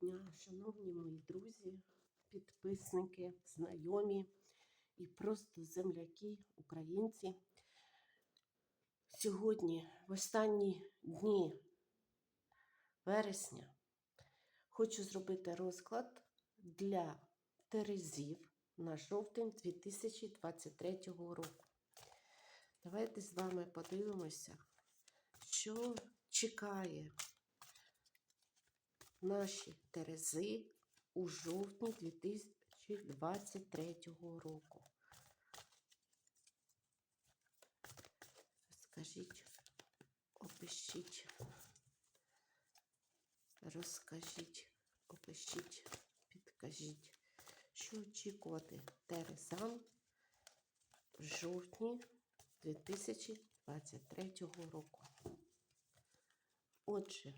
дня, шановні мої друзі, підписники, знайомі і просто земляки, українці. Сьогодні, в останні дні вересня, хочу зробити розклад для Терезів на жовтень 2023 року. Давайте з вами подивимося, що чекає наші Терези у жовтні 2023 року. Скажіть, опишіть, розкажіть, опишіть, підкажіть, що очікувати Терезам в жовтні 2023 року. Отже,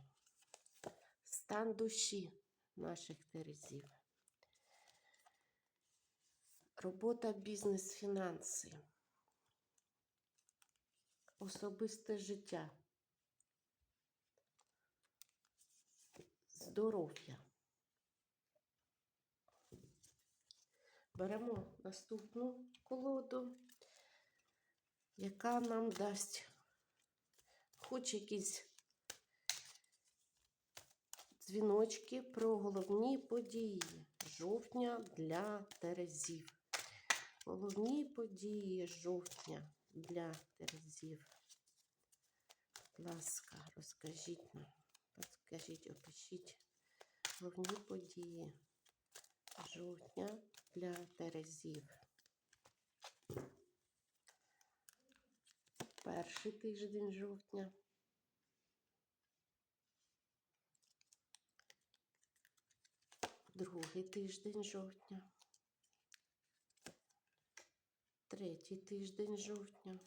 стан душі наших терезів. Робота, бізнес, фінанси, особисте життя, здоров'я. Беремо наступну колоду, яка нам дасть хоч якісь дзвіночки про головні події жовтня для Терезів. Головні події жовтня для Терезів. Будь ласка, розкажіть нам, розкажіть, опишіть головні події жовтня для Терезів. Перший тиждень жовтня. Другий тиждень жовтня, третій тиждень жовтня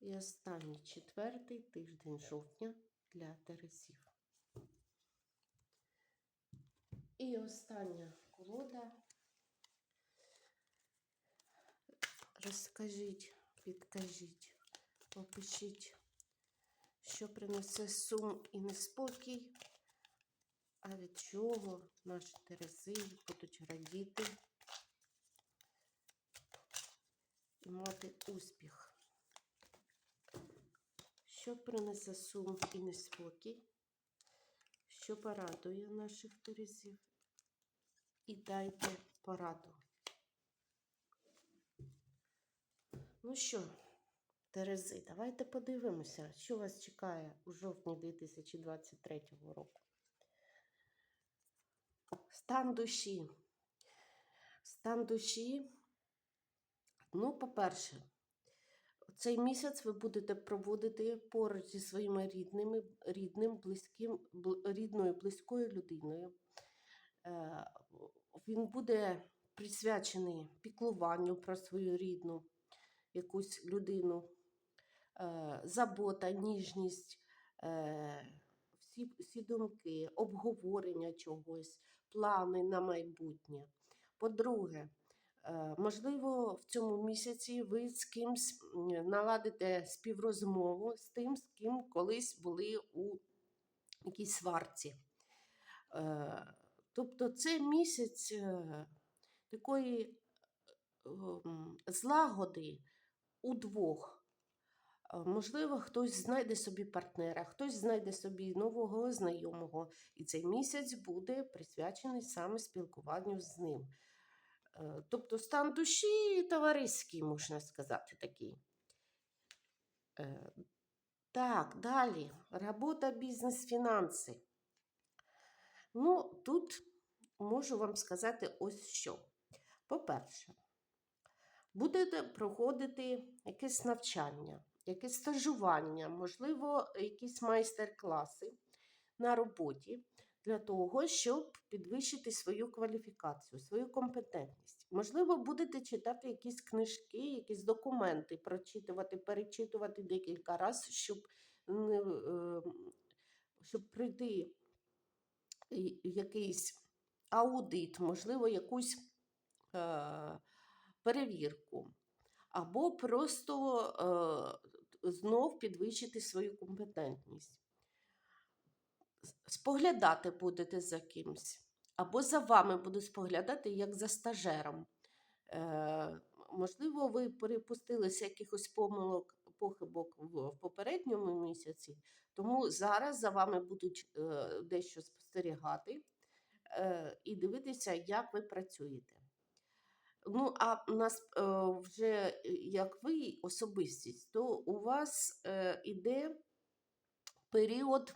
і останній четвертий тиждень жовтня для тересів. І остання колода. Розкажіть, підкажіть, опишіть, що принесе сум і неспокій. А від чого наші терези будуть радіти і мати успіх? Що принесе сум і неспокій? Що порадує наших терезів? І дайте пораду. Ну що, Терези, давайте подивимося, що вас чекає у жовтні 2023 року. Стан душі. Стан душі. Ну, по-перше, цей місяць ви будете проводити поруч зі своїми рідними, рідним, близьким, рідною, близькою людиною. Е, він буде присвячений піклуванню про свою рідну якусь людину, е, забота, ніжність. Е, всі, всі думки, обговорення чогось, плани на майбутнє. По-друге, е, можливо, в цьому місяці ви з кимсь наладите співрозмову з тим, з ким колись були у якійсь сварці. Е, тобто це місяць е, такої злагоди удвох. Можливо, хтось знайде собі партнера, хтось знайде собі нового знайомого, і цей місяць буде присвячений саме спілкуванню з ним. Е, тобто стан душі товариський, можна сказати, такий. Е, так, далі. Робота, бізнес, фінанси. Ну, тут можу вам сказати ось що. По-перше, будете проходити якесь навчання якесь стажування, можливо, якісь майстер-класи на роботі для того, щоб підвищити свою кваліфікацію, свою компетентність. Можливо, будете читати якісь книжки, якісь документи, прочитувати, перечитувати декілька разів, щоб щоб прийти якийсь аудит, можливо, якусь е, перевірку. Або просто е, знов підвищити свою компетентність. споглядати будете за кимсь, або за вами будуть споглядати як за стажером. Е, можливо, ви перепустилися якихось помилок, похибок в, попередньому місяці, тому зараз за вами будуть е, дещо спостерігати е, і дивитися, як ви працюєте. Ну, а нас вже е, як ви особистість, то у вас е, іде період,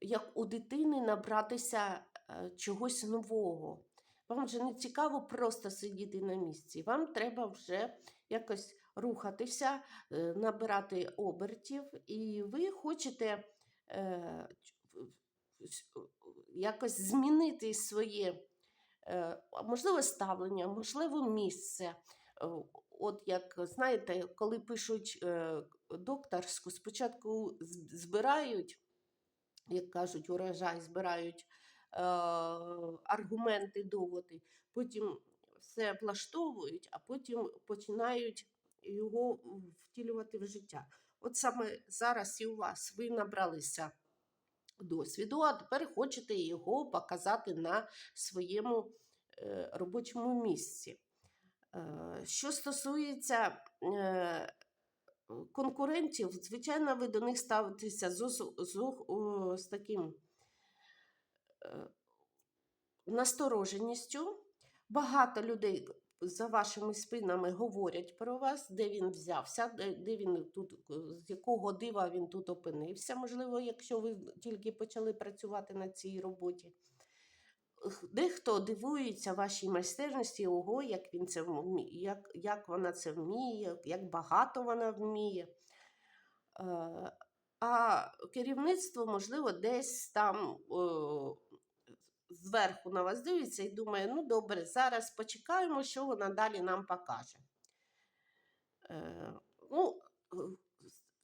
як у дитини набратися е, чогось нового. Вам вже не цікаво просто сидіти на місці. Вам треба вже якось рухатися, е, набирати обертів, і ви хочете якось змінити своє, е, можливо, ставлення, можливо, місце. Е, От як знаєте, коли пишуть е, докторську, спочатку збирають, як кажуть, урожай, збирають аргументи, доводи, потім все влаштовують, а потім починають його втілювати в життя. От саме зараз і у вас ви набралися досвіду, а тепер хочете його показати на своєму е, робочому місці. Е, Що стосується е, конкурентів, звичайно, ви до них ставитеся з, з, з таким настороженістю. Багато людей за вашими спинами говорять про вас, де він взявся, де, він тут, з якого дива він тут опинився, можливо, якщо ви тільки почали працювати на цій роботі. Дехто дивується вашій майстерності, ого, як він це вмі- як, як вона це вміє, як багато вона вміє. Е, А керівництво, можливо, десь там о, зверху на вас дивиться і думає: ну добре, зараз почекаємо, що вона далі нам покаже. Е, Ну,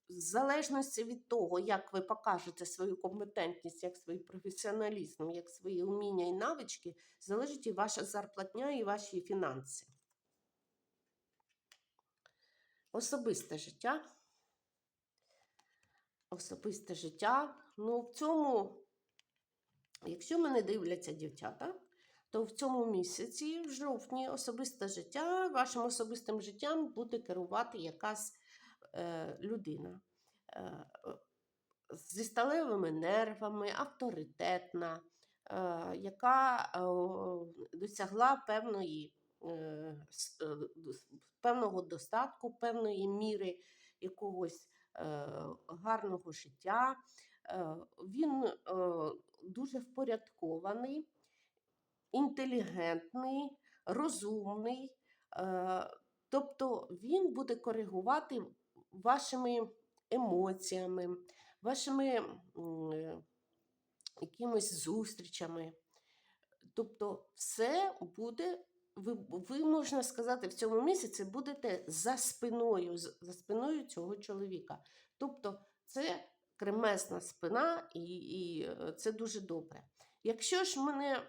в залежності від того, як ви покажете свою компетентність, як свій професіоналізм, як свої вміння і навички, залежить і ваша зарплатня, і ваші фінанси. Особисте життя. Особисте життя. Ну, в цьому, якщо мене дивляться дівчата, то в цьому місяці, в жовтні, особисте життя, вашим особистим життям буде керувати якась е, людина. Е, зі сталевими нервами, авторитетна, е, яка е, досягла певної, е, е, певного достатку, певної міри якогось е, гарного життя. Е, Він е, дуже впорядкований, інтелігентний, розумний. е, Тобто він буде коригувати вашими емоціями, вашими якимись зустрічами. Тобто, все буде, ви, ви, можна сказати, в цьому місяці будете за спиною, за спиною цього чоловіка. Тобто, це кремесна спина, і, і е, це дуже добре. Якщо ж мене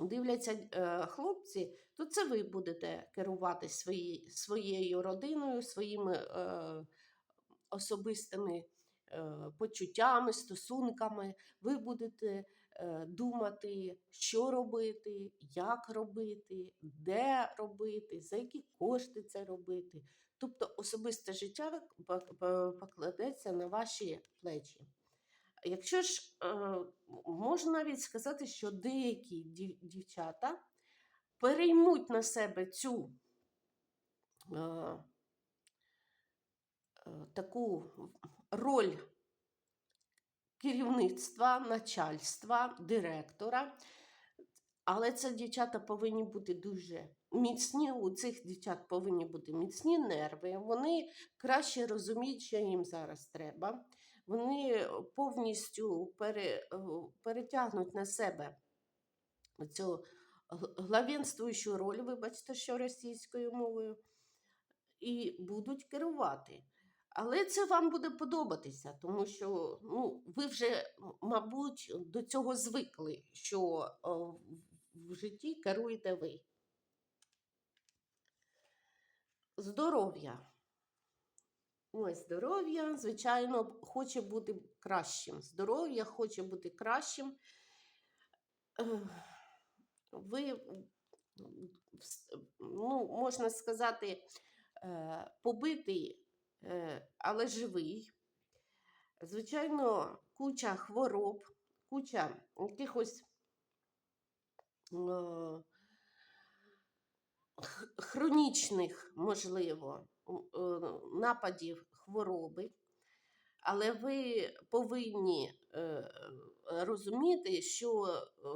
дивляться е, хлопці, то це ви будете керувати свої, своєю родиною, своїми е, особистими е, почуттями, стосунками. Ви будете е, думати, що робити, як робити, де робити, за які кошти це робити. Тобто особисте життя пок- пок- покладеться на ваші плечі. Якщо ж е, можна навіть сказати, що деякі дівчата переймуть на себе цю е, е, таку роль керівництва, начальства, директора. Але це дівчата повинні бути дуже міцні. У цих дівчат повинні бути міцні нерви. Вони краще розуміють, що їм зараз треба. Вони повністю пере, е, перетягнуть на себе цю главенствуючу роль, вибачте, що російською мовою, і будуть керувати. Але це вам буде подобатися, тому що ну, ви вже, мабуть, до цього звикли, що е, в- житті керуєте ви. Здоров'я. Ось здоров'я, звичайно, хоче бути кращим. Здоров'я хоче бути кращим. Ви, ну, можна сказати, е, побитий, е, але живий. Звичайно, куча хвороб, куча якихось хронічних, можливо, е, нападів хвороби. Але ви повинні е, розуміти, що е,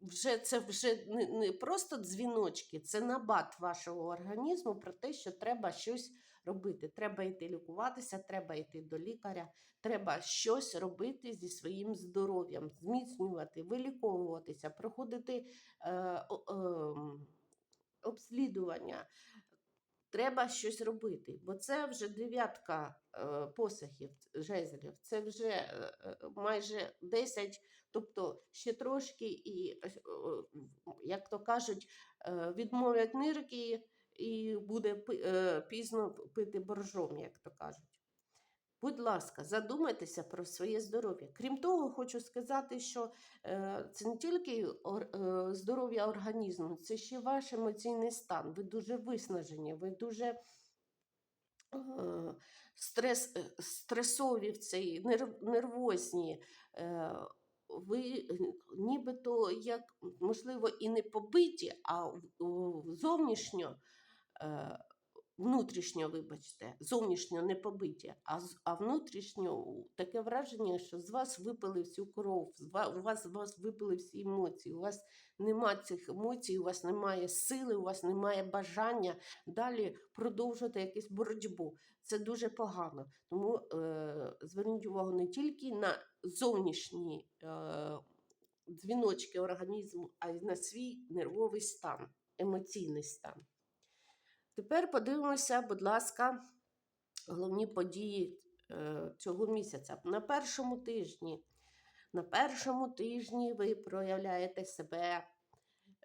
вже це вже не просто дзвіночки, це набат вашого організму про те, що треба щось робити. Треба йти лікуватися, треба йти до лікаря, треба щось робити зі своїм здоров'ям, зміцнювати, виліковуватися, проходити е, ем, обслідування. Треба щось робити, бо це вже дев'ятка е, посохів, жезлів, це вже е, е, майже 10, тобто ще трошки, і, е, е, як то кажуть, е, відмовлять нирки, і буде е, пізно пити боржом, як то кажуть. Будь ласка, задумайтеся про своє здоров'я. Крім того, хочу сказати, що е, це не тільки е, здоров'я організму, це ще ваш емоційний стан. Ви дуже виснажені, ви дуже стрес, стресові в цей, нервозні. Ви нібито як, можливо, і не побиті, а зовнішньо. Е, внутрішньо, вибачте, зовнішньо не побиті, а, а внутрішньо таке враження, що з вас випили всю кров, з ва- у вас, з вас випили всі емоції, у вас нема цих емоцій, у вас немає сили, у вас немає бажання далі продовжувати якусь боротьбу. Це дуже погано. Тому е, зверніть увагу не тільки на зовнішні е, дзвіночки організму, а й на свій нервовий стан, емоційний стан. Тепер подивимося, будь ласка, головні події е, цього місяця. На першому тижні. На першому тижні ви проявляєте себе,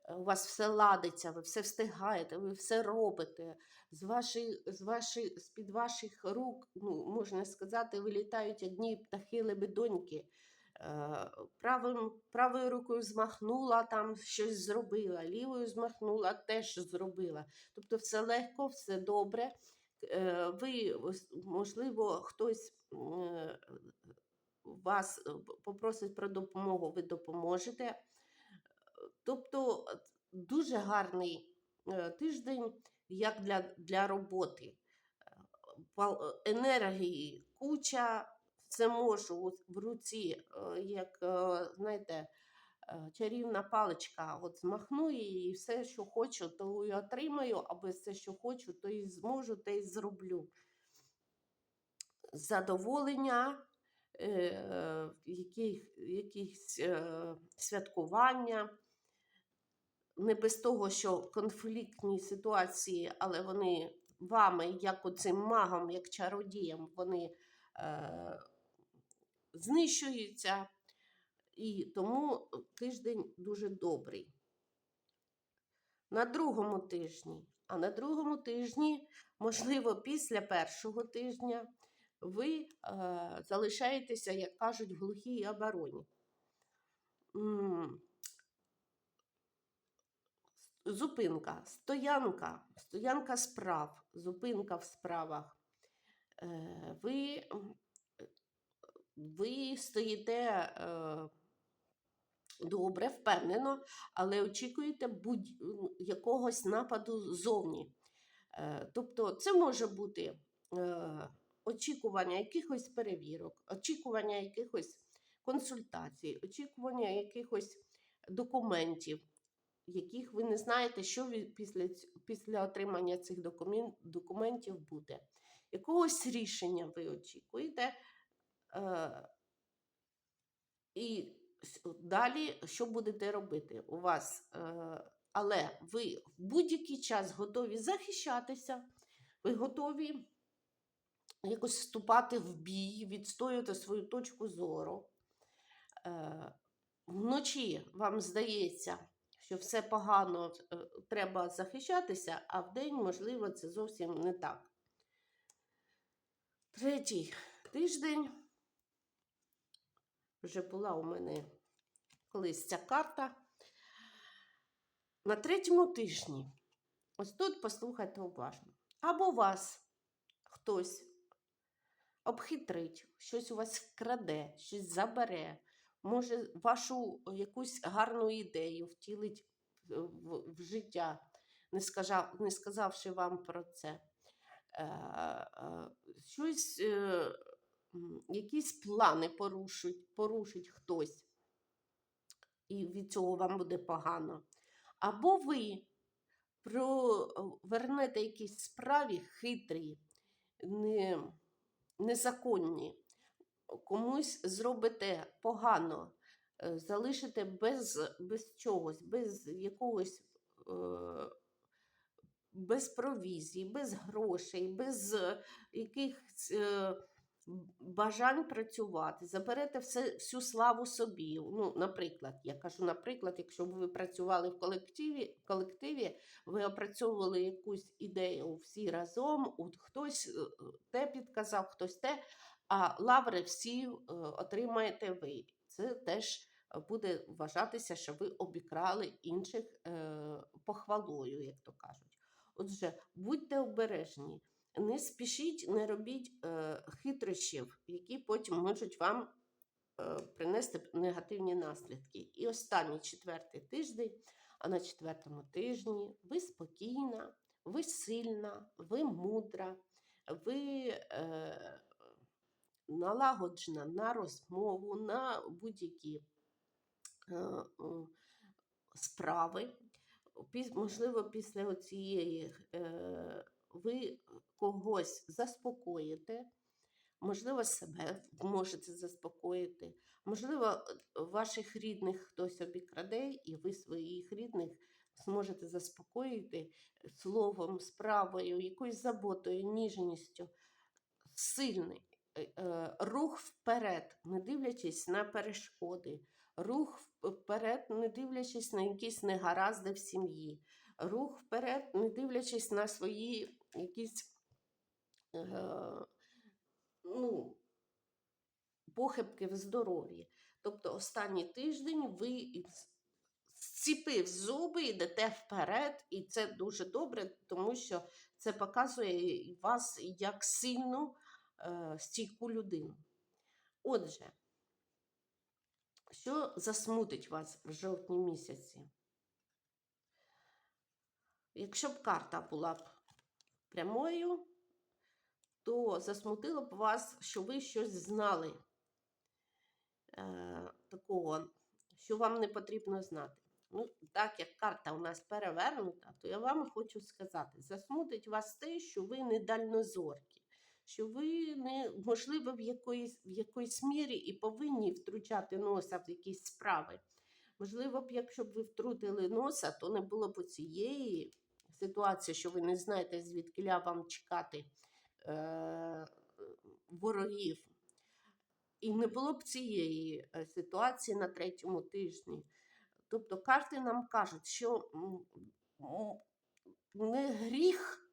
е, у вас все ладиться, ви все встигаєте, ви все робите. З, ваші, з, ваші, з-під ваших рук, ну, можна сказати, вилітають одні птахи лебедоньки. Е, Правим, правою рукою змахнула, там щось зробила, лівою змахнула, теж зробила. Тобто все легко, все добре. Е, Ви, можливо, хтось е, вас е, попросить про допомогу, ви допоможете. Тобто дуже гарний тиждень як для, для роботи. Енергії куча, це можу в руці, е, як, е, знаєте, е, чарівна паличка, от змахну її, і все, що хочу, то і отримаю, або все, що хочу, то і зможу, те і зроблю. Задоволення, якісь е, святкування. Не без того, що конфліктні ситуації, але вони вами, як оцим магом, як чародієм, вони е, знищуються. І тому тиждень дуже добрий. На другому тижні, а на другому тижні, можливо, після першого тижня, ви е, залишаєтеся, як кажуть, в глухій обороні. Зупинка, стоянка, стоянка справ, зупинка в справах. Е, Ви, ви стоїте е, добре, впевнено, але очікуєте будь-якогось нападу ззовні. Е, Тобто це може бути е, очікування якихось перевірок, очікування якихось консультацій, очікування якихось документів, яких ви не знаєте, що після, після отримання цих документів буде. Якогось рішення ви очікуєте. Е, і далі що будете робити? У вас, е, але ви в будь-який час готові захищатися, ви готові якось вступати в бій, відстоювати свою точку зору. Е, вночі вам здається, що все погано, треба захищатися, а вдень, можливо, це зовсім не так. Третій тиждень. Вже була у мене колись ця карта. На третьому тижні. Ось тут послухайте уважно. Або вас хтось обхитрить, щось у вас вкраде, щось забере, може вашу якусь гарну ідею втілить в, в- життя, не, скажав, не сказавши вам про це. Е, е, щось, е, якісь плани порушить, порушить хтось, і від цього вам буде погано. Або ви провернете якісь справі хитрі, не, незаконні, комусь зробите погано, е, залишите без, без чогось, без якогось. Е, без провізії, без грошей, без якихось е, бажань працювати, заберете все, всю славу собі. Ну, наприклад, я кажу, наприклад, якщо б ви працювали в колективі, колективі ви опрацьовували якусь ідею всі разом, от хтось е, те підказав, хтось те, а лаври всі е, отримаєте ви. Це теж буде вважатися, що ви обікрали інших е, похвалою, як то кажуть. Отже, будьте обережні, не спішіть, не робіть е, хитрощів, які потім можуть вам е, принести негативні наслідки. І останній четвертий тиждень, а на четвертому тижні ви спокійна, ви сильна, ви мудра, ви е, налагоджена на розмову, на будь-які е, е, справи. Піс- можливо, після цієї е, ви когось заспокоїте, можливо, себе можете заспокоїти, можливо, ваших рідних хтось обікраде, і ви своїх рідних зможете заспокоїти словом, справою, якоюсь заботою, ніжністю. Сильний е, е, рух вперед, не дивлячись на перешкоди, рух вперед, не дивлячись на якісь негаразди в сім'ї, рух вперед, не дивлячись на свої якісь е, ну, похибки в здоров'ї. Тобто останній тиждень ви зціпив зуби, йдете вперед, і це дуже добре, тому що це показує вас як сильну, е, стійку людину. Отже, що засмутить вас в жовтні місяці? Якщо б карта була б прямою, то засмутило б вас, що ви щось знали е, такого, що вам не потрібно знати. Ну, так як карта у нас перевернута, то я вам хочу сказати: засмутить вас те, що ви не дальнозоркі, що ви не, можливо, в якоїсь, в якоїсь мірі і повинні втручати носа в якісь справи. Можливо, б, якщо б ви втрутили носа, то не було б цієї ситуації, що ви не знаєте, звідки вам чекати е, ворогів. І не було б цієї е, ситуації на третьому тижні. Тобто карти нам кажуть, що не гріх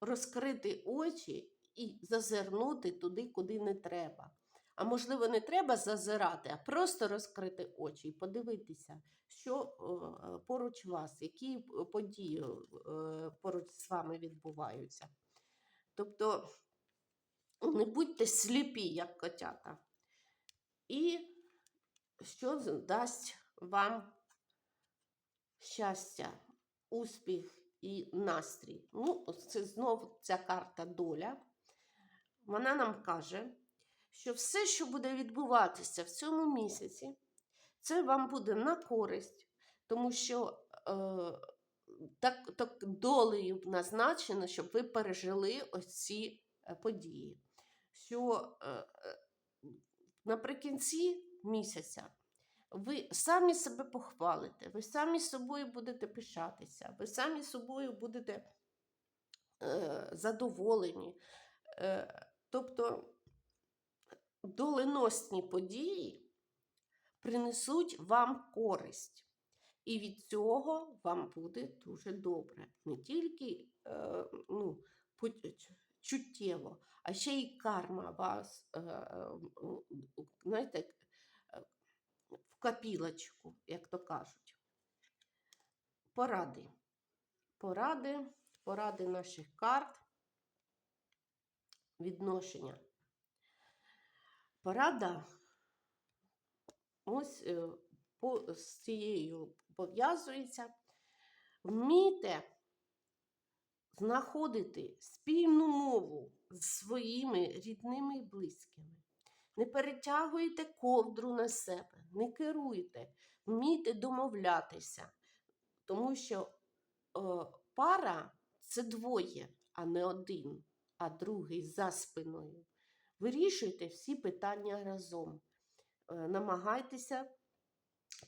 розкрити очі і зазирнути туди, куди не треба. А можливо, не треба зазирати, а просто розкрити очі і подивитися, що е, поруч вас, які події е, поруч з вами відбуваються. Тобто не будьте сліпі, як котята. І що дасть вам щастя, успіх і настрій? Ну, це знову ця карта доля. Вона нам каже, що все, що буде відбуватися в цьому місяці, це вам буде на користь, тому що е, так, так долею назначено, щоб ви пережили ось ці е, події. Що е, е, наприкінці місяця ви самі себе похвалите, ви самі собою будете пишатися, ви самі собою будете е, задоволені. Е, тобто доленосні події принесуть вам користь. І від цього вам буде дуже добре. Не тільки е, ну, чуттєво, а ще й карма вас, е, е, знаєте, е, в копілочку, як то кажуть. Поради. Поради, поради наших карт, відношення. Порада ось е, по, з цією пов'язується. Вмійте знаходити спільну мову з своїми рідними і близькими. Не перетягуйте ковдру на себе, не керуйте, вмійте домовлятися, тому що е, пара це двоє, а не один, а другий за спиною. Вирішуйте всі питання разом. Е, намагайтеся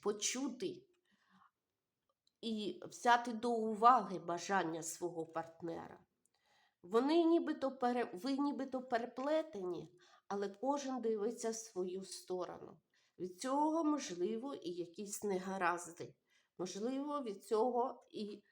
почути і взяти до уваги бажання свого партнера. Вони нібито пере... Ви нібито переплетені, але кожен дивиться в свою сторону. Від цього, можливо, і якісь негаразди. Можливо, від цього і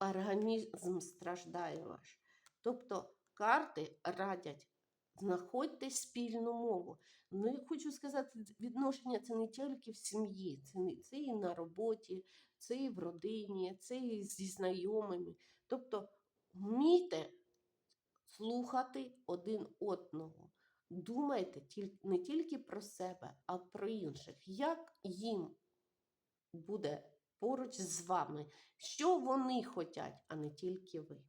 організм страждає ваш. Тобто карти радять, знаходьте спільну мову. Ну, я хочу сказати, відношення це не тільки в сім'ї, це, не, це і на роботі, це і в родині, це і зі знайомими. Тобто вмійте слухати один одного. Думайте не тільки про себе, а про інших. Як їм буде поруч з вами, що вони хочуть, а не тільки ви.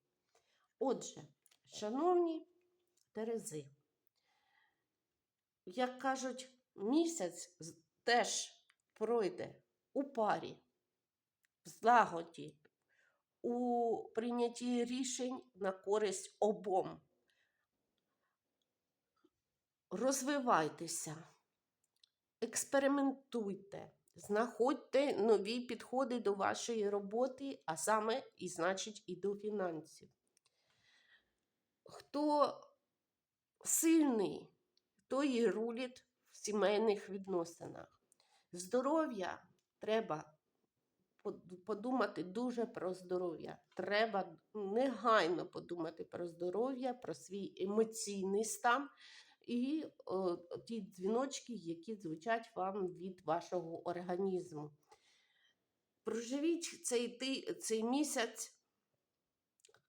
Отже, шановні Терези, як кажуть, місяць теж пройде у парі, в злагоді, у прийнятті рішень на користь обом. Розвивайтеся, експериментуйте, знаходьте нові підходи до вашої роботи, а саме і значить і до фінансів. Хто сильний, той і рулить в сімейних відносинах. Здоров'я треба подумати дуже про здоров'я. Треба негайно подумати про здоров'я, про свій емоційний стан і о, ті дзвіночки, які звучать вам від вашого організму. Проживіть цей, цей місяць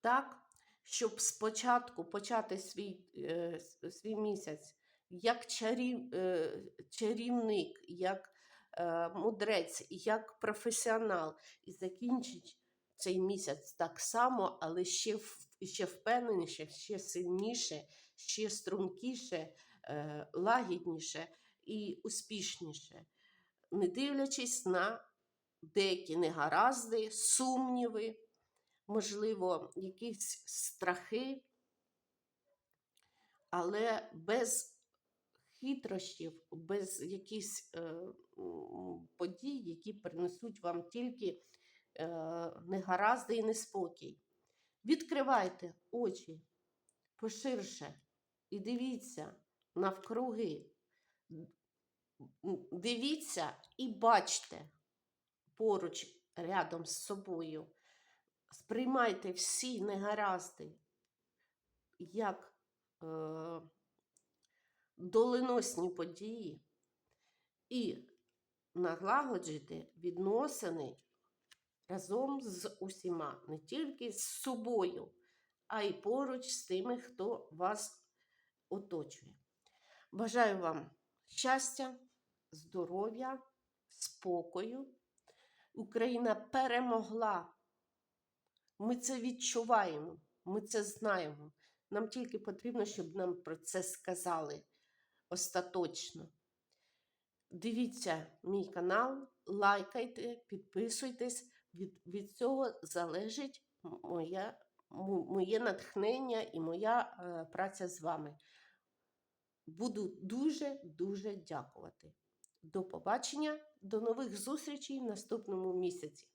так, щоб спочатку почати свій, е, свій місяць як чарів, е, чарівник, як е, мудрець, як професіонал, і закінчить цей місяць так само, але ще, ще впевненіше, ще сильніше, ще стрункіше, е, лагідніше і успішніше, не дивлячись на деякі негаразди, сумніви, можливо, якісь страхи, але без хитрощів, без якихось е, подій, які принесуть вам тільки е, негаразди і неспокій. Відкривайте очі поширше і дивіться навкруги. Дивіться і бачте поруч рядом з собою. Сприймайте всі негаразди як е, доленосні події і налагоджуйте відносини разом з усіма, не тільки з собою, а й поруч з тими, хто вас оточує. Бажаю вам щастя, здоров'я, спокою. Україна перемогла. Ми це відчуваємо, ми це знаємо. Нам тільки потрібно, щоб нам про це сказали остаточно. Дивіться мій канал, лайкайте, підписуйтесь. Від, від цього залежить моя, моє натхнення і моя е, праця з вами. Буду дуже-дуже дякувати. До побачення, до нових зустрічей в наступному місяці.